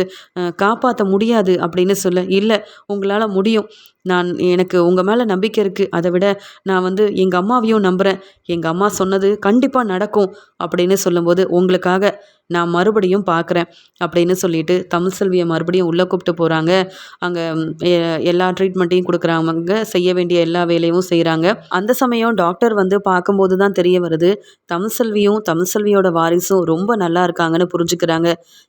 காப்பாற்ற முடியாது அப்படின்னு சொல்ல இல்லை உங்களால் முடியும். நான் எனக்கு உங்கள் மேலே நம்பிக்கை இருக்குது அதை விட நான் வந்து எங்கள் அம்மாவையும் நம்புகிறேன் எங்கள் அம்மா சொன்னது கண்டிப்பாக நடக்கும் அப்படின்னு சொல்லும்போது உங்களுக்காக நான் மறுபடியும் பார்க்குறேன் அப்படின்னு சொல்லிட்டு தமிழ் செல்வியை மறுபடியும் உள்ளே கூப்பிட்டு போகிறாங்க அங்கே எல்லா ட்ரீட்மெண்ட்டையும் கொடுக்குறாங்க செய்ய வேண்டிய எல்லா வேலையும் செய்கிறாங்க அந்த சமயம் டாக்டர் வந்து பார்க்கும்போது தான் தெரிய வருது தமிழ் செல்வியும் தமிழ் செல்வியோட வாரிசும் ரொம்ப நல்லா இருக்காங்கன்னு புரிஞ்சுக்கிறாங்க.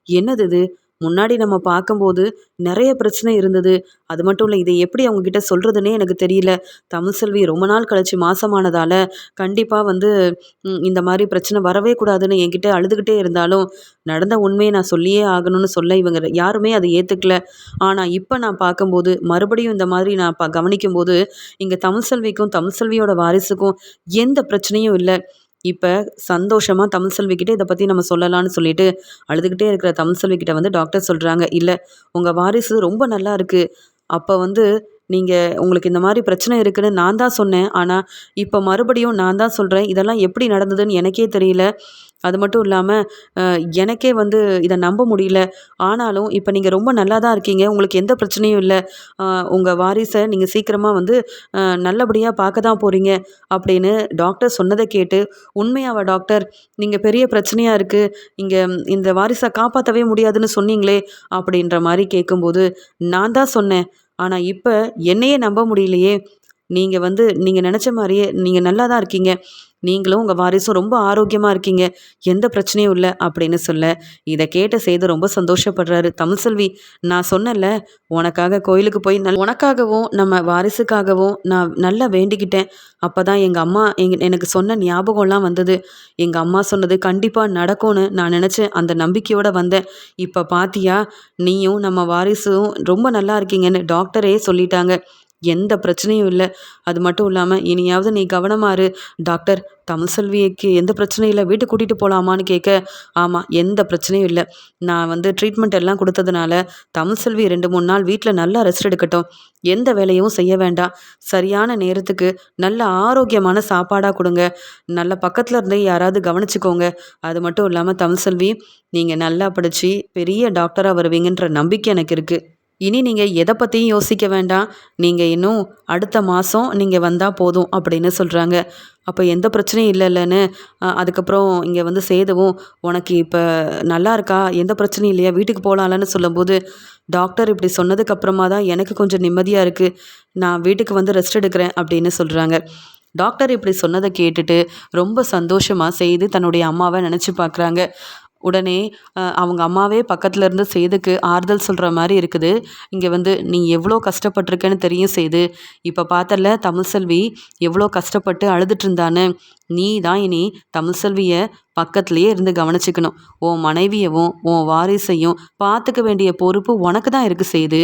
என்னது இது? முன்னாடி நம்ம பார்க்கும்போது நிறைய பிரச்சனை இருந்தது. அது மட்டும் இல்லை இதை எப்படி அவங்கக்கிட்ட சொல்கிறதுனே எனக்கு தெரியல. தமிழ் செல்வி ரொம்ப நாள் கழித்து மாசமானதால் கண்டிப்பாக வந்து இந்த மாதிரி பிரச்சனை வரவே கூடாதுன்னு என்கிட்ட அழுதுகிட்டே இருந்தாலும் நடந்த உண்மையை நான் சொல்லியே ஆகணும்னு சொல்ல இவங்க யாருமே அதை ஏற்றுக்கல ஆனால் இப்போ நான் பார்க்கும்போது மறுபடியும் இந்த மாதிரி நான் ப கவனிக்கும்போது இங்கே தமிழ் செல்விக்கும் தமிழ் செல்வியோட வாரிசுக்கும் எந்த பிரச்சனையும் இல்லை. இப்போ சந்தோஷமாக தமிழ் செல்விக்கிட்ட இதை பற்றி நம்ம சொல்லலாம்னு சொல்லிட்டு அழுதுகிட்டே இருக்கிற தமிழ் செல்விக்கிட்ட வந்து டாக்டர் சொல்கிறாங்க இல்லை உங்கள் வாரிசு ரொம்ப நல்லா இருக்குது அப்போ வந்து நீங்கள் உங்களுக்கு இந்த மாதிரி பிரச்சனை இருக்குன்னு நான் தான் சொன்னேன். ஆனால் இப்போ மறுபடியும் நான் தான் சொல்கிறேன் இதெல்லாம் எப்படி நடந்ததுன்னு எனக்கே தெரியல. அது மட்டும் இல்லாமல் எனக்கே வந்து இதை நம்ப முடியல. ஆனாலும் இப்போ நீங்கள் ரொம்ப நல்லா தான் இருக்கீங்க. உங்களுக்கு எந்த பிரச்சனையும் இல்லை. உங்கள் வாரிசை நீங்கள் சீக்கிரமாக வந்து நல்லபடியாக பார்க்க தான் போகிறீங்க அப்படின்னு டாக்டர் சொன்னதை கேட்டு உண்மையாவா டாக்டர்? நீங்கள் பெரிய பிரச்சனையாக இருக்குது இங்கே இந்த வாரிசை காப்பாற்றவே முடியாதுன்னு சொன்னீங்களே அப்படின்ற மாதிரி கேட்கும்போது நான் தான் சொன்னேன். ஆனால் இப்போ என்னையே நம்ப முடியலையே. நீங்கள் வந்து நீங்கள் நினச்ச மாதிரியே நீங்கள் நல்லா தான் இருக்கீங்க. நீங்களும் உங்கள் வாரிசும் ரொம்ப ஆரோக்கியமாக இருக்கீங்க. எந்த பிரச்சனையும் இல்லை அப்படின்னு சொல்ல. இதை கேட்ட செய்து ரொம்ப சந்தோஷப்படுறாரு. தமிழ்செல்வி நான் சொன்னல உனக்காக கோயிலுக்கு போய் நல் உனக்காகவும் நம்ம வாரிசுக்காகவும் நான் நல்லா வேண்டிக்கிட்டேன். அப்போ தான் எங்கள் அம்மா எங் எனக்கு சொன்ன ஞாபகம்லாம் வந்தது. எங்கள் அம்மா சொன்னது கண்டிப்பாக நடக்கும்னு நான் நினச்சேன். அந்த நம்பிக்கையோடு வந்தேன். இப்போ பாத்தியா நீயும் நம்ம வாரிசும் ரொம்ப நல்லா இருக்கீங்கன்னு டாக்டரே சொல்லிட்டாங்க. எந்த பிரச்சனையும் இல்லை. அது மட்டும் இல்லாமல் இனியாவது நீ கவனமாறு டாக்டர் தமிழ்செல்விக்கு எந்த பிரச்சனையும் இல்லை. வீட்டுக்கு கூட்டிகிட்டு போகலாமான்னு கேட்க ஆமாம் எந்த பிரச்சனையும் இல்லை. நான் வந்து ட்ரீட்மெண்ட் எல்லாம் கொடுத்ததுனால தமிழ்செல்வி ரெண்டு மூணு நாள் வீட்டில் நல்லா ரெஸ்ட் எடுக்கட்டும். எந்த வேலையும் செய்ய வேண்டாம். சரியான நேரத்துக்கு நல்ல ஆரோக்கியமான சாப்பாடாக கொடுங்க. நல்ல பக்கத்தில் இருந்தே யாராவது கவனிச்சுக்கோங்க. அது மட்டும் இல்லாமல் தமிழ்செல்வி நீங்கள் நல்லா படித்து பெரிய டாக்டராக வருவீங்கன்ற நம்பிக்கை எனக்கு இருக்குது இனி நீங்கள் எதை பற்றியும் யோசிக்க வேண்டாம். நீங்கள் இன்னும் அடுத்த மாதம் நீங்கள் வந்தால் போதும் அப்படின்னு சொல்கிறாங்க அப்போ எந்த பிரச்சனையும் இல்லைல்லன்னு அதுக்கப்புறம் இங்கே வந்து சேதவும் உனக்கு இப்போ நல்லா இருக்கா? எந்த பிரச்சனையும் இல்லையா? வீட்டுக்கு போகலாம்லன்னு சொல்லும்போது டாக்டர் இப்படி சொன்னதுக்கப்புறமா தான் எனக்கு கொஞ்சம் நிம்மதியாக இருக்குது நான் வீட்டுக்கு வந்து ரெஸ்ட் எடுக்கிறேன் அப்படின்னு சொல்கிறாங்க டாக்டர் இப்படி சொன்னதை கேட்டுட்டு ரொம்ப சந்தோஷமாக செய்து தன்னுடைய அம்மாவை நினச்சி பார்க்குறாங்க உடனே அவங்க அம்மாவே பக்கத்தில் இருந்து சேதுக்கு ஆறுதல் சொல்கிற மாதிரி இருக்குது. இங்கே வந்து நீ எவ்வளோ கஷ்டப்பட்டிருக்கேன்னு தெரியும் சேது இப்போ பார்த்தல தமிழ்செல்வி எவ்வளோ கஷ்டப்பட்டு அழுதுட்டு இருந்தான்னு. நீ தான் இனி தமிழ்செல்வியை பக்கத்துலேயே இருந்து கவனிச்சுக்கணும். உன் மனைவியவும் உன் வாரிசையும் பார்த்துக்க வேண்டிய பொறுப்பு உனக்கு தான் இருக்குது செய்து.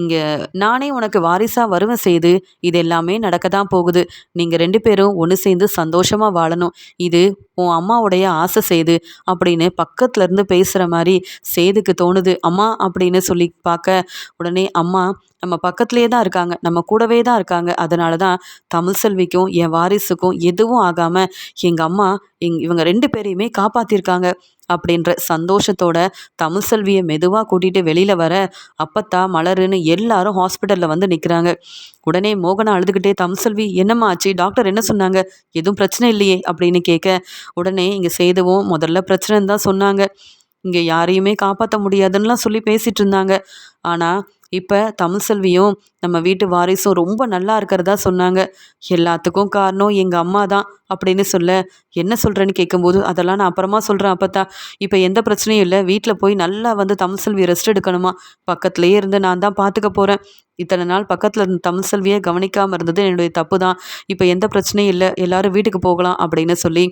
இங்கே நானே உனக்கு வாரிசாக வருவேன் செய்து. இது எல்லாமே நடக்க தான் போகுது. நீங்கள் ரெண்டு பேரும் ஒன்று சேர்ந்து சந்தோஷமாக வாழணும். இது உன் அம்மாவுடைய ஆசை செய்து அப்படின்னு பக்கத்துல இருந்து பேசுகிற மாதிரி சேதுக்கு தோணுது. அம்மா அப்படின்னு சொல்லி பார்க்க உடனே அம்மா நம்ம பக்கத்துலேயே தான் இருக்காங்க. நம்ம கூடவே தான் இருக்காங்க. அதனால தான் தமிழ் செல்விக்கும் என் வாரிசுக்கும் எதுவும் ஆகாமல் எங்கள் அம்மா இங் இவங்க ரெண்டு பேரையுமே காப்பாற்றிருக்காங்க அப்படின்ற சந்தோஷத்தோட தமிழ் செல்வியை மெதுவாக கூட்டிகிட்டு வெளியில் வர அப்பத்தா மலருன்னு எல்லாரும் ஹாஸ்பிட்டலில் வந்து நிற்கிறாங்க உடனே மோகனை அழுதுகிட்டே தமிழ் செல்வி என்னம்மா ஆச்சு? டாக்டர் என்ன சொன்னாங்க? எதுவும் பிரச்சனை இல்லையே? அப்படின்னு கேட்க உடனே இங்கே சேதுவும் முதல்ல பிரச்சனைன்னு தான் சொன்னாங்க. இங்கே யாரையுமே காப்பாற்ற முடியாதுன்னெலாம் சொல்லி பேசிகிட்டு இருந்தாங்க. ஆனால் இப்போ தமிழ்செல்வியும் நம்ம வீட்டு வாரிசும் ரொம்ப நல்லா இருக்கிறதா சொன்னாங்க. எல்லாத்துக்கும் காரணம் எங்கள் அம்மா தான் அப்படின்னு சொல்ல என்ன சொல்கிறேன்னு கேட்கும்போது அதெல்லாம் நான் அப்புறமா சொல்கிறேன் அப்பத்தா. இப்போ எந்த பிரச்சனையும் இல்லை வீட்டில் போய் நல்லா வந்து தமிழ்செல்வி ரெஸ்ட் எடுக்கணுமா? பக்கத்துலேயே இருந்து நான் தான் பார்த்துக்க போகிறேன் இத்தனை நாள் பக்கத்தில் இருந்த தமிழ்செல்வியை கவனிக்காமல் இருந்தது என்னுடைய தப்பு தான். இப்போ எந்த பிரச்சனையும் இல்லை எல்லோரும் வீட்டுக்கு போகலாம் அப்படின்னு சொல்லி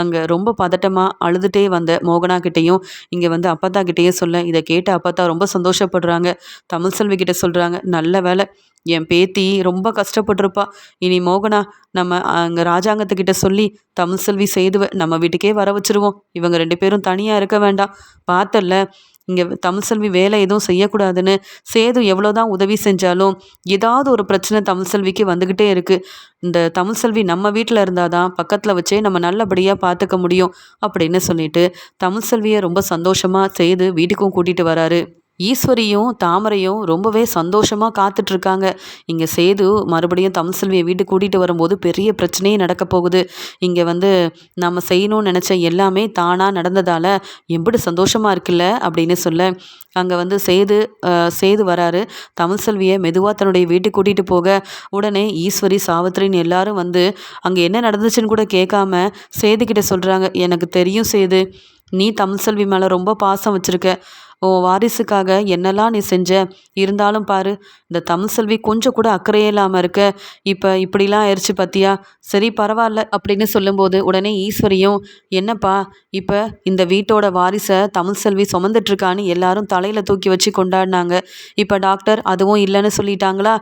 அங்கே ரொம்ப பதட்டமாக அழுதுகிட்டே வந்த மோகனா கிட்டேயும் இங்கே வந்து அப்பத்தா கிட்டேயும் சொல்ல இதை கேட்டு அப்பத்தா ரொம்ப சந்தோஷப்படுறாங்க. தமிழ் செல்வி கிட்ட சொல்கிறாங்க நல்ல வேலை. என் பேத்தி ரொம்ப கஷ்டப்பட்டிருப்பா. இனி மோகனா நம்ம அங்கே ராஜாங்கத்துக்கிட்ட சொல்லி தமிழ் செல்வி செய்துவ நம்ம வீட்டுக்கே வர வச்சுருவோம். இவங்க ரெண்டு பேரும் தனியாக இருக்க வேண்டாம். பார்த்தல இங்கே தமிழ்செல்வி வேலை எதுவும் செய்யக்கூடாதுன்னு சேது எவ்வளோ தான் உதவி செஞ்சாலும் ஏதாவது ஒரு பிரச்சனை தமிழ்செல்விக்கு வந்துக்கிட்டே இருக்குது இந்த தமிழ்செல்வி நம்ம வீட்டில் இருந்தால் தான் பக்கத்தில் வச்சே நம்ம நல்லபடியாக பார்த்துக்க முடியும் அப்படின்னு சொல்லிட்டு தமிழ்செல்வியை ரொம்ப சந்தோஷமாக செய்து வீட்டுக்கும் கூட்டிகிட்டு வராரு. ஈஸ்வரியும் தாமரையும் ரொம்பவே சந்தோஷமாக காத்துட்ருக்காங்க. இங்கே சேது மறுபடியும் தமிழ்செல்வியை வீட்டுக்கு கூட்டிகிட்டு வரும்போது பெரிய பிரச்சனையே நடக்க போகுது. இங்கே வந்து நம்ம செய்யணும்னு நினச்ச எல்லாமே தானாக நடந்ததால் எப்படி சந்தோஷமாக இருக்குல்ல? அப்படின்னு சொல்ல அங்கே வந்து சேது சேது வராரு. தமிழ்செல்வியை மெதுவாக தன்னுடைய வீட்டுக்கு கூட்டிகிட்டு போக உடனே ஈஸ்வரி சாவித்திரின்னு எல்லாரும் வந்து அங்கே என்ன நடந்துச்சுன்னு கூட கேட்காம சேதுக்கிட்ட சொல்கிறாங்க எனக்கு தெரியும் சேது நீ தமிழ்செல்வி மேலே ரொம்ப பாசம் வச்சுருக்க. உன் வாரிசுக்காக என்னெல்லாம் நீ செஞ்ச? இருந்தாலும் பாரு இந்த தமிழ் செல்வி கொஞ்சம் கூட அக்கறையே இல்லாமல் இருக்க. இப்போ இப்படிலாம் ஆயிடுச்சு பார்த்தியா சரி பரவாயில்ல அப்படின்னு சொல்லும்போது உடனே ஈஸ்வரியும் என்னப்பா இப்போ இந்த வீட்டோட வாரிசை தமிழ் செல்வி சுமந்துட்டுருக்கான்னு எல்லாரும் தலையில் தூக்கி வச்சு கொண்டாடினாங்க. இப்போ டாக்டர் அதுவும் இல்லைன்னு சொல்லிட்டாங்களா?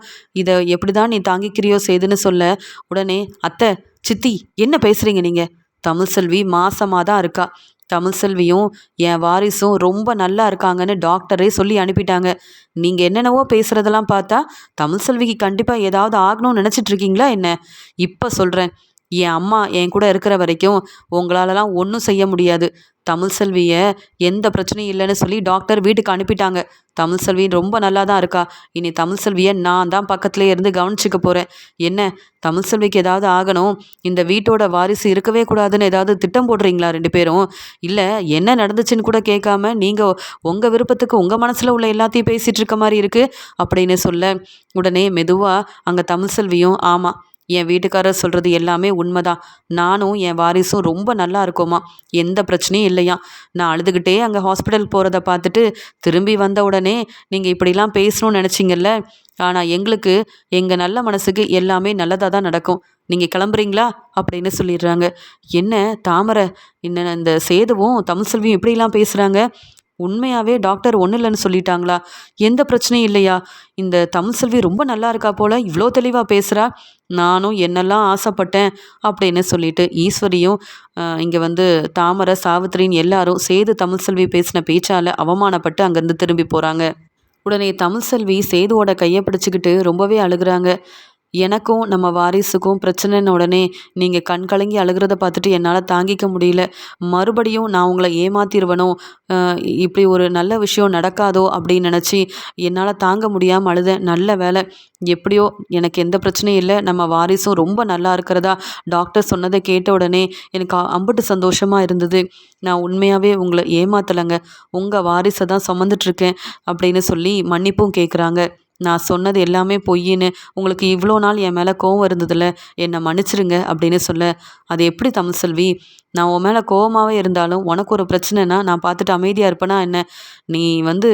இதை எப்படி தான் நீ தாங்கிக்கிறியோ செய்துன்னு சொல்ல. உடனே அத்தை சித்தி என்ன பேசுகிறீங்க நீங்கள் தமிழ் செல்வி மாசமாக தான் இருக்கா. தமிழ்செல்வியும் என் வாரிசும் ரொம்ப நல்லா இருக்காங்கன்னு டாக்டரே சொல்லி அனுப்பிட்டாங்க. நீங்கள் என்னென்னவோ பேசுகிறதெல்லாம் பார்த்தா தமிழ்செல்விக்கு கண்டிப்பாக ஏதாவது ஆகணும்னு நினச்சிட்ருக்கீங்களா என்ன? இப்போ சொல்கிறேன் என் அம்மா என் கூட இருக்கிற வரைக்கும் உங்களாலலாம் ஒன்றும் செய்ய முடியாது. தமிழ் செல்வியை எந்த பிரச்சனையும் இல்லைன்னு சொல்லி டாக்டர் வீட்டுக்கு அனுப்பிட்டாங்க. தமிழ் செல்வி ரொம்ப நல்லா தான் இருக்கா. இனி தமிழ் செல்வியை நான் தான் பக்கத்துலேயே இருந்து கவனிச்சிக்க போகிறேன் என்ன? தமிழ் செல்விக்கு ஏதாவது ஆகணும்? இந்த வீட்டோட வாரிசு இருக்கவே கூடாதுன்னு ஏதாவது திட்டம் போடுறீங்களா ரெண்டு பேரும்? இல்லை என்ன நடந்துச்சுன்னு கூட கேட்காம நீங்கள் உங்கள் விருப்பத்துக்கு உங்கள் மனசில் உள்ள எல்லாத்தையும் பேசிகிட்டு இருக்க மாதிரி இருக்குது அப்படின்னு சொல்ல உடனே மெதுவாக அங்கே தமிழ் செல்வியும் ஆமாம் என் வீட்டுக்காரர் சொல்கிறது எல்லாமே உண்மைதான். நானும் என் வாரிசும் ரொம்ப நல்லா இருக்கோமா எந்த பிரச்சனையும் இல்லையா. நான் அழுதுகிட்டே அங்கே ஹாஸ்பிட்டல் போகிறத பார்த்துட்டு திரும்பி வந்த உடனே நீங்கள் இப்படிலாம் பேசணும்னு நினச்சிங்கல்ல. ஆனால் எங்களுக்கு எங்கள் நல்ல மனசுக்கு எல்லாமே நல்லதாக தான் நடக்கும். நீங்கள் கிளம்புறீங்களா? அப்படின்னு சொல்லிடுறாங்க. என்ன தாமரை என்ன இந்த சேதுவும் தமிழ் செல்வியும் இப்படிலாம் பேசுகிறாங்க உண்மையாகவே டாக்டர் ஒன்றும் இல்லைன்னு சொல்லிட்டாங்களா? எந்த பிரச்சனையும் இல்லையா? இந்த தமிழ் செல்வி ரொம்ப நல்லா இருக்கா போல் இவ்வளோ தெளிவாக பேசுகிறா நானும் என்னெல்லாம் ஆசைப்பட்டேன் அப்படின்னு சொல்லிட்டு ஈஸ்வரியும் இங்கே வந்து தாமரை சாவித்திரின்னு எல்லாரும் சேது தமிழ் செல்வி பேசின பேச்சால் அவமானப்பட்டு அங்கேருந்து திரும்பி போகிறாங்க உடனே தமிழ் செல்வி சேதுவோட கையை பிடிச்சிக்கிட்டு ரொம்பவே அழுகுறாங்க. எனக்கும் நம்ம வாரிசுக்கும் பிரச்சனைன்னு உடனே நீங்கள் கண் கலங்கி அழுகிறத பார்த்துட்டு என்னால் தாங்கிக்க முடியல. மறுபடியும் நான் உங்களை ஏமாத்திடுவனோ இப்படி ஒரு நல்ல விஷயம் நடக்காதோ? அப்படின்னு நினச்சி என்னால் தாங்க முடியாமல் அழுதேன். நல்ல வேலை எப்படியோ எனக்கு எந்த பிரச்சனையும் இல்லை. நம்ம வாரிசும் ரொம்ப நல்லா இருக்கிறதா? டாக்டர் சொன்னதை கேட்ட உடனே எனக்கு அம்பட்டு சந்தோஷமாக இருந்தது. நான் உண்மையாகவே உங்களை ஏமாத்தலைங்க. உங்கள் வாரிசை தான் சுமந்துட்டுருக்கேன் அப்படின்னு சொல்லி மன்னிப்பும் கேட்குறாங்க நான் சொன்னது எல்லாமே பொய்யின்னு உங்களுக்கு இவ்வளோ நாள் என் மேலே கோவம் இருந்ததில்ல என்னை மன்னிச்சிருங்க அப்படின்னு சொல்ல அது எப்படி தமிழ் செல்வி? நான் உன் மேலே கோவமாகவே இருந்தாலும் உனக்கு ஒரு பிரச்சனைனா நான் பார்த்துட்டு அமைதியாக இருப்பேனா என்ன? நீ வந்து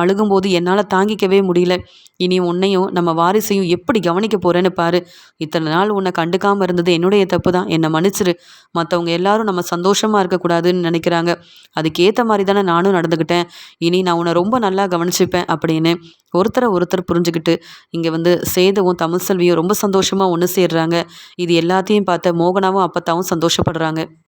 அழுகும்போது என்னால் தாங்கிக்கவே முடியல. இனி உன்னையும் நம்ம வாரிசையும் எப்படி கவனிக்க போகிறேன்னு பாரு. இத்தனை நாள் உன்னை கண்டுக்காமல் இருந்தது என்னுடைய தப்பு தான் என்னை மன்னிச்சிரு. மற்றவங்க எல்லாரும் நம்ம சந்தோஷமாக இருக்கக்கூடாதுன்னு நினைக்கிறாங்க. அதுக்கேற்ற மாதிரி தானே நானும் நடந்துக்கிட்டேன். இனி நான் உன்னை ரொம்ப நல்லா கவனிச்சுப்பேன் அப்படின்னு ஒருத்தரை ஒருத்தர் புரிஞ்சுக்கிட்டு இங்கே வந்து சேதுவும் தமிழ் செல்வியும் ரொம்ப சந்தோஷமாக ஒன்று சேர்றாங்க. இது எல்லாத்தையும் பார்த்த மோகனாவும் அப்பத்தாவும் சந்தோஷப்படுறாங்க.